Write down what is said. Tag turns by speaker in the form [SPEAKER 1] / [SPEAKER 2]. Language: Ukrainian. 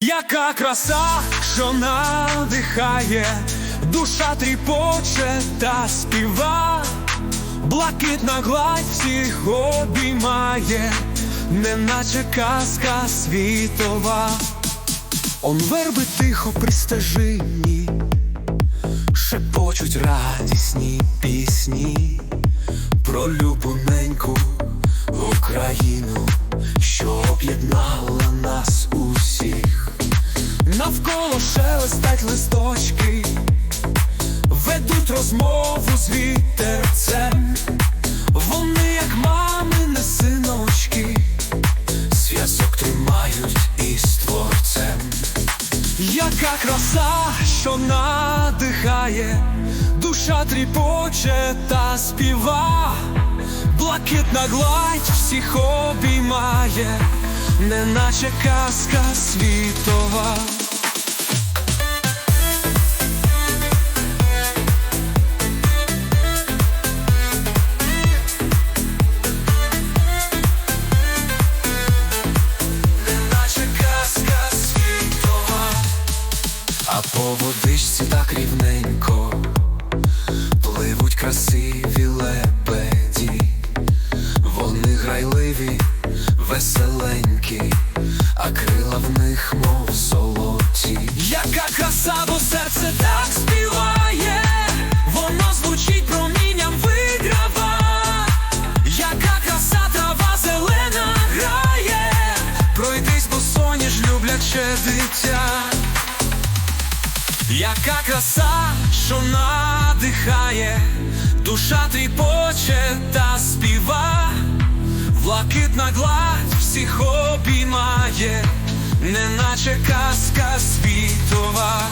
[SPEAKER 1] Яка краса, що надихає, душа тріпоче та співа, блакитна гладь всіх обіймає, неначе казка світова. Он верби тихо при стежині, шепочуть радісні пісні. Про любоненьку Україну, що об'єднала нас Шелестать листочки, ведуть розмову з вітерцем. Вони, як мамини синочки, зв'язок тримають із творцем. Яка краса, що надихає, душа тріпоче та співа, блакитна гладь всіх обіймає, неначе казка світова. А по водичці так рівненько пливуть красиві лебеді, вони грайливі, веселенькі, а крила в них, мов золоті. Яка краса, бо серце так співає, воно звучить промінням виграва. Яка краса, трава зелена грає, пройдись по соні ж любляче дитя. Яка краса, що надихає, душа тріпоче та співа, блакитна гладь всіх обіймає, неначе казка світова.